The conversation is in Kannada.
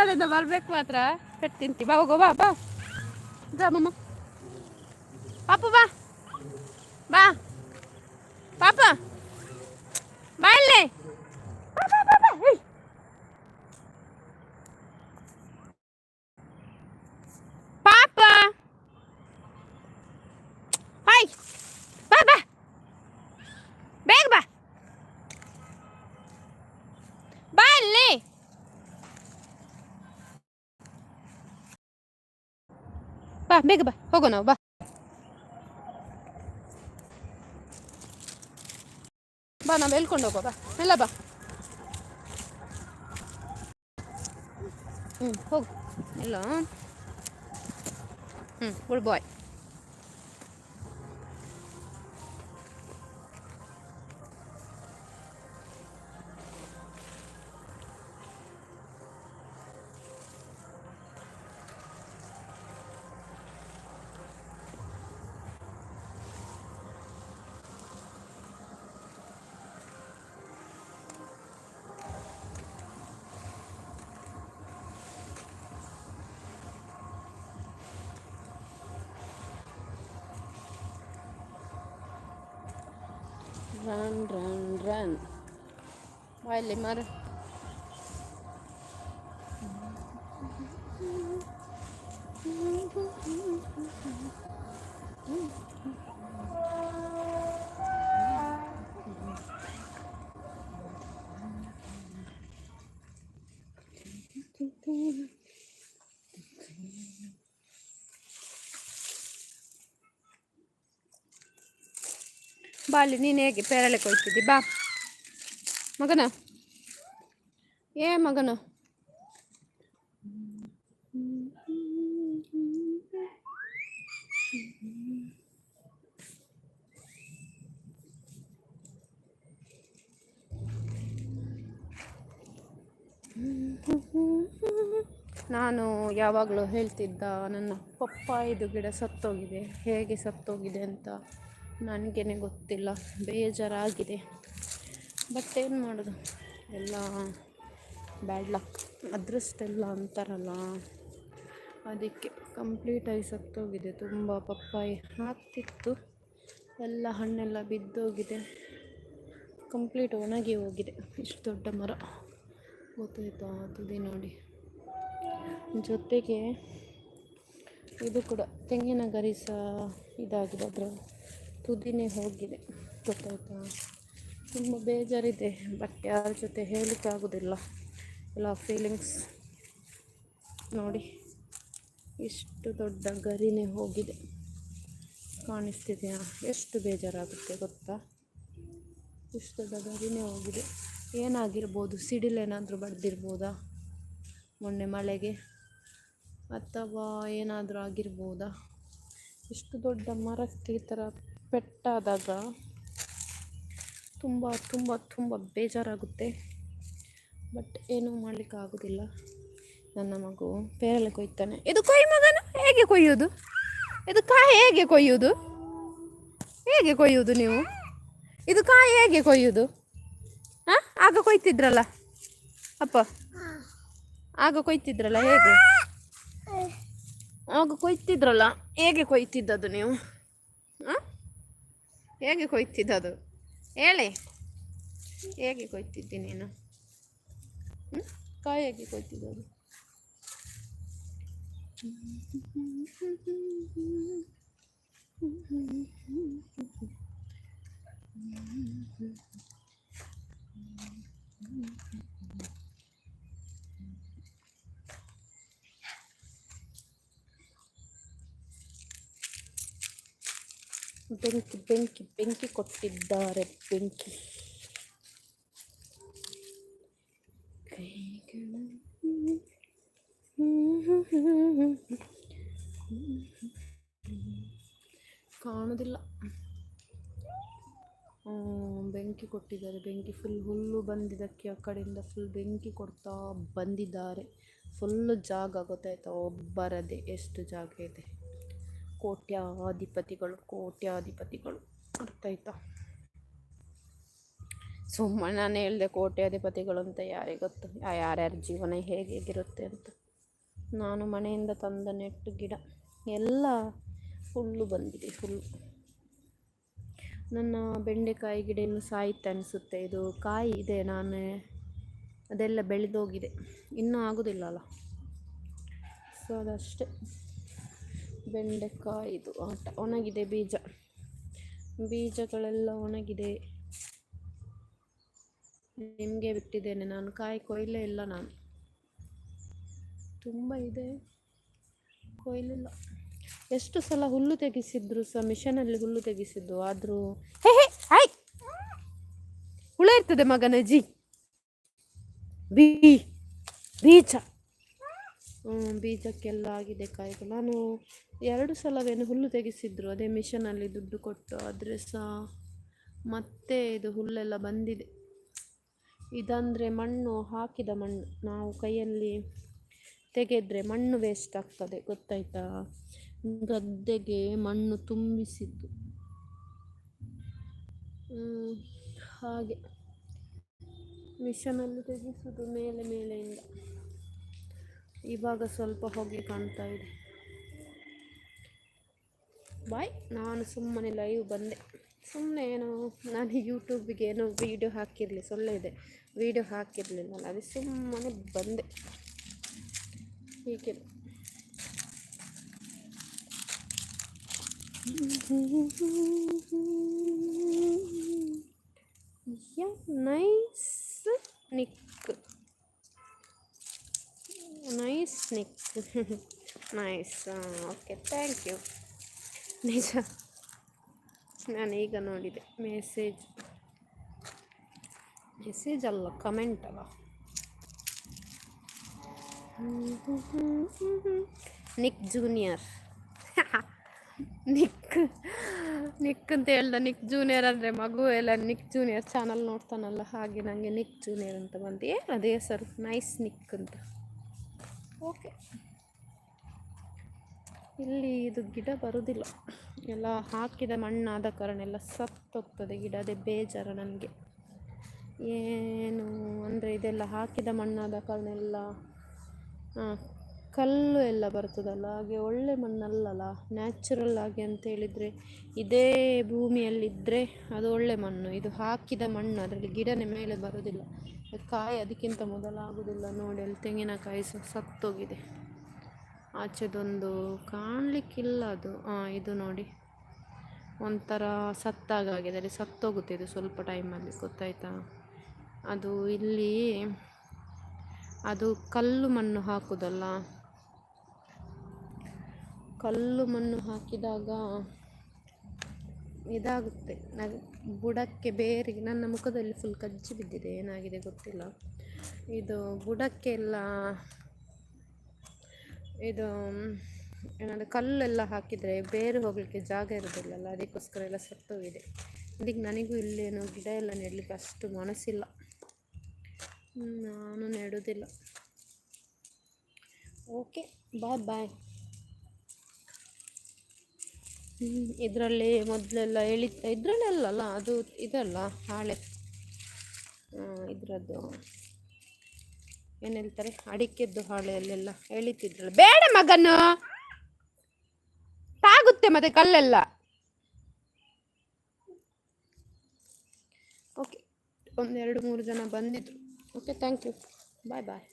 ಹಿಂದ್ಗಡೆಯಿಂದ ಬರ್ಬೇಕು ಮಾತ್ರ. ಪೆಟ್ಟು ತಿಂತಿ ಬಾ ಹೋಗೋ ಬಾ ಬಾ. ಮಮ್ಮ ಪಾಪು ಬಾ ಬಾ ಪಾಪ ಬಾ ಇಲ್ಲಿ ಬಾ, ಬಾ, ಬಾ, ಬಾ. ಏಯ್. ಪಾಪ ಹಾಯ್ ಬಾ ಬಾ ಬೇಗ ಬಾ ಬಾ ಇಲ್ಲಿ ಬಾ, ಬೇಗ ಬಾ, ಹೋಗೋ ನಾವು, ಬಾ. ಬಾ, ನಾವು ಹೇಳ್ಕೊಂಡು ಹೋಗೋ, ಬಾ. ಎಲ್ಲ ಬಾ. ಹ್ಞೂ ಹೋಗು. ಇಲ್ಲ ಹ್ಞೂ good bye. Run run run ಬಾ ಇಲ್ಲಿ ಮರ ಬಾ ಅಲ್ಲಿ ನೀನು ಹೇಗೆ ಪೇರಳೆ ಕೊಯ್ತಿದ್ದಿ? ಬಾ. ಮಗನ? ಏ ಮಗನ? ನಾನು ಯಾವಾಗಲೂ ಹೇಳ್ತಿದ್ದ, ನನ್ನ ಪಪ್ಪಾಯಿದು ಗಿಡ ಸತ್ತೋಗಿದೆ, ಹೇಗೆ ಸತ್ತೋಗಿದೆ ಅಂತ. ನನಗೇನೆ ಗೊತ್ತಿಲ್ಲ, ಬೇಜಾರಾಗಿದೆ. ಬಟ್ ಏನು ಮಾಡೋದು? ಎಲ್ಲ ಬ್ಯಾಡ್ ಲಕ್ ಅದೃಷ್ಟೆಲ್ಲ ಅಂತಾರಲ್ಲ. ಅದಕ್ಕೆ ಕಂಪ್ಲೀಟಾಗಿ ಸತ್ತೋಗಿದೆ, ತುಂಬ ಪಪ್ಪಾಯಿ. ಹಾಕ್ತಿತ್ತು ಎಲ್ಲ ಹಣ್ಣೆಲ್ಲ ಬಿದ್ದೋಗಿದೆ. ಕಂಪ್ಲೀಟ್ ಒಣಗಿ ಹೋಗಿದೆ. ಇಷ್ಟು ದೊಡ್ಡ ಮರ. ಗೊತ್ತಾಯ್ತಾ ತುದಿ ನೋಡಿ. ಜೊತೆಗೆ ಇದು ಕೂಡ ತೆಂಗಿನ ಗರಿ ಇದಾಗಿದೆ ಅದರ ತುದಿನೇ ಹೋಗಿದೆ, ಗೊತ್ತಾಯ್ತಾ? ತುಂಬ ಬೇಜಾರಿದೆ ಬಟ್ ಯಾರ ಜೊತೆ ಹೇಳಲಿಕ್ಕೆ ಆಗೋದಿಲ್ಲ ಎಲ್ಲ ಫೀಲಿಂಗ್ಸ್ ನೋಡಿ ಇಷ್ಟು ದೊಡ್ಡ ಗರಿನೇ ಹೋಗಿದೆ. ಕಾಣಿಸ್ತಿದೆಯಾ? ಎಷ್ಟು ಬೇಜಾರಾಗುತ್ತೆ ಗೊತ್ತಾ? ಇಷ್ಟು ದೊಡ್ಡ ಗರಿನೇ ಹೋಗಿದೆ. ಏನಾಗಿರ್ಬೋದು? ಸಿಡಿಲೇನಾದರೂ ಬಡ್ದಿರ್ಬೋದಾ? ಮೊನ್ನೆ ಮಳೆಗೆ? ಅಥವಾ ಏನಾದರೂ ಆಗಿರ್ಬೋದಾ? ಇಷ್ಟು ದೊಡ್ಡ ಮರಕ್ಕೆ ಈ ಥರ ಪೆಟ್ಟಾದಾಗ ತುಂಬ ತುಂಬ ತುಂಬ ಬೇಜಾರಾಗುತ್ತೆ. ಬಟ್ ಏನೂ ಮಾಡಲಿಕ್ಕೆ ಆಗೋದಿಲ್ಲ. ನನ್ನ ಮಗು ಪೇರಲೆ ಕೊಯ್ತಾನೆ. ಇದು ಕೊಯ್ ಮಗನ? ಹೇಗೆ ಕೊಯ್ಯೋದು ಇದು ಕಾಯಿ ಹೇಗೆ ಕೊಯ್ಯೋದು ಹೇಗೆ ಕೊಯ್ಯೋದು ನೀವು? ಇದು ಕಾಯಿ ಹೇಗೆ ಕೊಯ್ಯೋದು ಹಾಂ? ಆಗ ಕೊಯ್ತಿದ್ರಲ್ಲ? ಅಪ್ಪ. ಆಗ ಕೊಯ್ತಿದ್ರಲ್ಲ ಹೇಗೆ? ಆಗ ಕೊಯ್ತಿದ್ರಲ್ಲ? ಹೇಗೆ ಕೊಯ್ತಿದ್ದದು ನೀವು? ಹಾಂ? ಹೇಗೆ ಕೊಯ್ತಿದ್ದದು ಹೇಳಿ. ಹೇಗೆ ಕೊಯ್ತಿದ್ದಿ ನೀನು? ಕಾಯಿ ಹೇಗೆ ಕೊಯ್ತಿದ್ದದು ಬೆಂಕಿ ಬೆಂಕಿ ಬೆಂಕಿ ಕೊಟ್ಟಿದ್ದಾರೆ. ಬೆಂಕಿ. ಕಾಣೋದಿಲ್ಲ. ಬೆಂಕಿ ಕೊಟ್ಟಿದ್ದಾರೆ. ಬೆಂಕಿ ಫುಲ್ ಹುಲ್ಲು ಬಂದಿದ್ದಕ್ಕೆ ಆ ಕಡೆಯಿಂದ ಫುಲ್ ಬೆಂಕಿ ಕೊಡ್ತಾ ಬಂದಿದ್ದಾರೆ. ಫುಲ್ಲು ಜಾಗ ಗೊತ್ತಾಯ್ತಾ? ಒಬ್ಬರದೇ ಎಷ್ಟು ಜಾಗ ಇದೆ. ಕೋಟ್ಯಾಧಿಪತಿಗಳು ಕೋಟ್ಯಾಧಿಪತಿಗಳು ಅರ್ಥ ಆಯ್ತಾ ಸುಮ್ಮನೆ ನಾನು ಹೇಳಿದೆ ಕೋಟ್ಯಾಧಿಪತಿಗಳು ಅಂತ ಯಾರಿಗೆ ಗೊತ್ತು, ಆ ಯಾರ್ಯಾರ ಜೀವನ ಹೇಗೆ ಹೇಗಿರುತ್ತೆ ಅಂತ. ನಾನು ಮನೆಯಿಂದ ತಂದ ನೆಟ್ಟು ಗಿಡ, ಎಲ್ಲ ಫುಲ್ಲು ಬಂದಿದೆ ಫುಲ್ಲು ನನ್ನ ಬೆಂಡೆಕಾಯಿ ಗಿಡ ಇನ್ನು ಸಾಯಿತ ಅನಿಸುತ್ತೆ. ಇದು ಕಾಯಿ ಇದೆ, ನಾನು ಅದೆಲ್ಲ ಬೆಳೆದೋಗಿದೆ. ಇನ್ನೂ ಆಗೋದಿಲ್ಲ ಅಲ್ಲ. ಸೊ ಅದಷ್ಟೇ ಬೆಂಡೆಕಾಯಿದು ಆಟ. ಒಣಗಿದೆ ಬೀಜ. ಬೀಜಗಳೆಲ್ಲ ಒಣಗಿದೆ. ನಿಮಗೆ ಬಿಟ್ಟಿದ್ದೇನೆ ನಾನು. ಕಾಯಿ ಕೊಯ್ಲೇ ಇಲ್ಲ ನಾನು. ತುಂಬ ಇದೆ. ಕೊಯ್ಲಿಲ್ಲ. ಎಷ್ಟು ಸಲ ಹುಲ್ಲು ತೆಗೆಸಿದ್ರು ಸಹ, ಮಿಷನಲ್ಲಿ ಹುಲ್ಲು ತೆಗೆಸಿದ್ದು, ಆದರೂ ಹಾಯ್! ಹುಳ ಇರ್ತದೆ ಮಗನ, ಜಿ. ಬೀ, ಬೀಜ. ಬೀಜಕ್ಕೆಲ್ಲ ಆಗಿದೆ ಕಾಯಿಗಳು. ನಾನು ಎರಡು ಸಲವೇನು ಹುಲ್ಲು ತೆಗೆಸಿದ್ರು, ಅದೇ ಮಿಷನಲ್ಲಿ ದುಡ್ಡು ಕೊಟ್ಟು ಆದರೆ ಸಹ ಮತ್ತೆ ಇದು ಹುಲ್ಲೆಲ್ಲ ಬಂದಿದೆ. ಇದಂದರೆ ಮಣ್ಣು, ಹಾಕಿದ ಮಣ್ಣು. ನಾವು ಕೈಯಲ್ಲಿ ತೆಗೆದ್ರೆ ಮಣ್ಣು ವೇಸ್ಟ್ ಆಗ್ತದೆ, ಗೊತ್ತಾಯ್ತಾ? ಗದ್ದೆಗೆ ಮಣ್ಣು ತುಂಬಿಸಿದ್ದು. ಹಾಗೆ. ಮಿಷನಲ್ಲಿ ತೆಗೆಸೋದು ಮೇಲೆ ಮೇಲೆಯಿಂದ. ಇವಾಗ ಸ್ವಲ್ಪ ಹೊಗೆ ಕಾಣ್ತಾ ಇದೆ. ಬಾಯ್ ನಾನು ಸುಮ್ಮನೆ ಲೈವ್ ಬಂದೆ. ಸುಮ್ಮನೆ ಏನೋ, ನಾನು ಯೂಟ್ಯೂಬಿಗೆ ಏನೋ ವೀಡಿಯೋ ಹಾಕಿರಲಿ, ಸೊಳ್ಳೆ ಇದೆ. ವೀಡಿಯೋ ಹಾಕಿರಲಿಲ್ಲ ಅದು ಸುಮ್ಮನೆ ಬಂದೆ. ಹೀಗೆ. Nice nick nice nick nice okay thank you ನಿಜ. ನಾನು ಈಗ ನೋಡಿದೆ. ಮೆಸೇಜ್ ಮೆಸೇಜ್ ಅಲ್ಲ ಕಮೆಂಟ್ ಅಲ್ಲ. ನಿಕ್ ಜೂನಿಯರ್ ನಿಕ್ ನಿಕ್ ಅಂತ ಹೇಳ್ದ ನಿಕ್ ಜೂನಿಯರ್ ಅಂದರೆ ಮಗು ಎಲ್ಲ ನಿಕ್ ಜೂನಿಯರ್ ಚಾನಲ್ ನೋಡ್ತಾನಲ್ಲ, ಹಾಗೆ ನನಗೆ ನಿಕ್ ಜೂನಿಯರ್ ಅಂತ ಬಂದು ಅದೇ ಸರ್ ನೈಸ್ ನಿಕ್ ಅಂತ. ಓಕೆ ಇಲ್ಲಿ ಇದು ಗಿಡ ಬರುವುದಿಲ್ಲ ಎಲ್ಲ ಹಾಕಿದ ಮಣ್ಣಾದ ಕಾರಣ ಎಲ್ಲ ಸತ್ತೋಗ್ತದೆ ಗಿಡ, ಅದೇ ಬೇಜಾರು ನನಗೆ. ಏನು ಅಂದರೆ ಇದೆಲ್ಲ ಹಾಕಿದ ಮಣ್ಣಾದ ಕಾರಣ ಎಲ್ಲ ಕಲ್ಲು ಎಲ್ಲ ಬರ್ತದಲ್ಲ, ಹಾಗೆ ಒಳ್ಳೆ ಮಣ್ಣಲ್ಲಲ್ಲ ನ್ಯಾಚುರಲ್ ಆಗಿ ಅಂತ ಹೇಳಿದರೆ ಇದೇ ಭೂಮಿಯಲ್ಲಿದ್ದರೆ ಅದು ಒಳ್ಳೆ ಮಣ್ಣು. ಇದು ಹಾಕಿದ ಮಣ್ಣು, ಅದರಲ್ಲಿ ಗಿಡನೇ ಮೇಲೆ ಬರೋದಿಲ್ಲ. ಕಾಯಿ ಅದಕ್ಕಿಂತ ಮೊದಲಾಗೋದಿಲ್ಲ ನೋಡಿ, ಅಲ್ಲಿ ತೆಂಗಿನಕಾಯಿ ಸಹ ಸತ್ತೋಗಿದೆ. ಆಚೆದೊಂದು ಕಾಣಲಿಕ್ಕಿಲ್ಲ ಅದು. ಇದು ನೋಡಿ. ಒಂಥರ ಸತ್ತಾಗಾಗಿದೆ. ಅಲ್ಲಿ ಸತ್ತೋಗುತ್ತೆ ಇದು ಸ್ವಲ್ಪ ಟೈಮಲ್ಲಿ, ಗೊತ್ತಾಯ್ತಾ? ಅದು ಇಲ್ಲಿ, ಅದು ಕಲ್ಲು ಮಣ್ಣು ಹಾಕೋದಲ್ಲ? ಕಲ್ಲು ಮಣ್ಣು ಹಾಕಿದಾಗ ಇದಾಗುತ್ತೆ. ಬುಡಕ್ಕೆ ಬೇರಿಗೆ ನನ್ನ ಮುಖದಲ್ಲಿ ಫುಲ್ ಕಜ್ಜಿ ಬಿದ್ದಿದೆ. ಏನಾಗಿದೆ ಗೊತ್ತಿಲ್ಲ. ಇದು ಬುಡಕ್ಕೆಲ್ಲ ಇದು, ಏನಾದ್ರು ಕಲ್ಲೆಲ್ಲ ಹಾಕಿದರೆ ಬೇರೆ ಹೋಗಲಿಕ್ಕೆ ಜಾಗ ಇರೋದಿಲ್ಲಲ್ಲ, ಅದಕ್ಕೋಸ್ಕರ ಎಲ್ಲ ಸತ್ತೋಗಿದೆ. ಅದಕ್ಕೆ ನನಗೂ ಇಲ್ಲೇನು ಗಿಡ ಎಲ್ಲ ನೆಡಲಿಕ್ಕೆ ಅಷ್ಟು ಮನಸ್ಸಿಲ್ಲ. ನಾನು ನೆಡೋದಿಲ್ಲ. ಓಕೆ ಬಾಯ್ ಬಾಯ್ ಇದರಲ್ಲಿ ಮೊದಲೆಲ್ಲ ಎಳಿ ಇದರಲ್ಲೆಲ್ಲಲ್ಲ ಅದು ಇದಲ್ಲ, ಹಾಳೆ. ಇದರದ್ದು. ಏನು ಹೇಳ್ತಾರೆ? ಅಡಿಕೆದ್ದು ಹಾಳೆಯಲ್ಲೆಲ್ಲ ಎಳಿತಿದ್ರಲ್ಲ ಬೇಡ ಮಗನು! ತಾಗುತ್ತೆ ಮತ್ತೆ ಕಲ್ಲೆಲ್ಲ. ಓಕೆ, ಒಂದೆರಡು ಮೂರು ಜನ ಬಂದಿದ್ರು. Okay thank you bye bye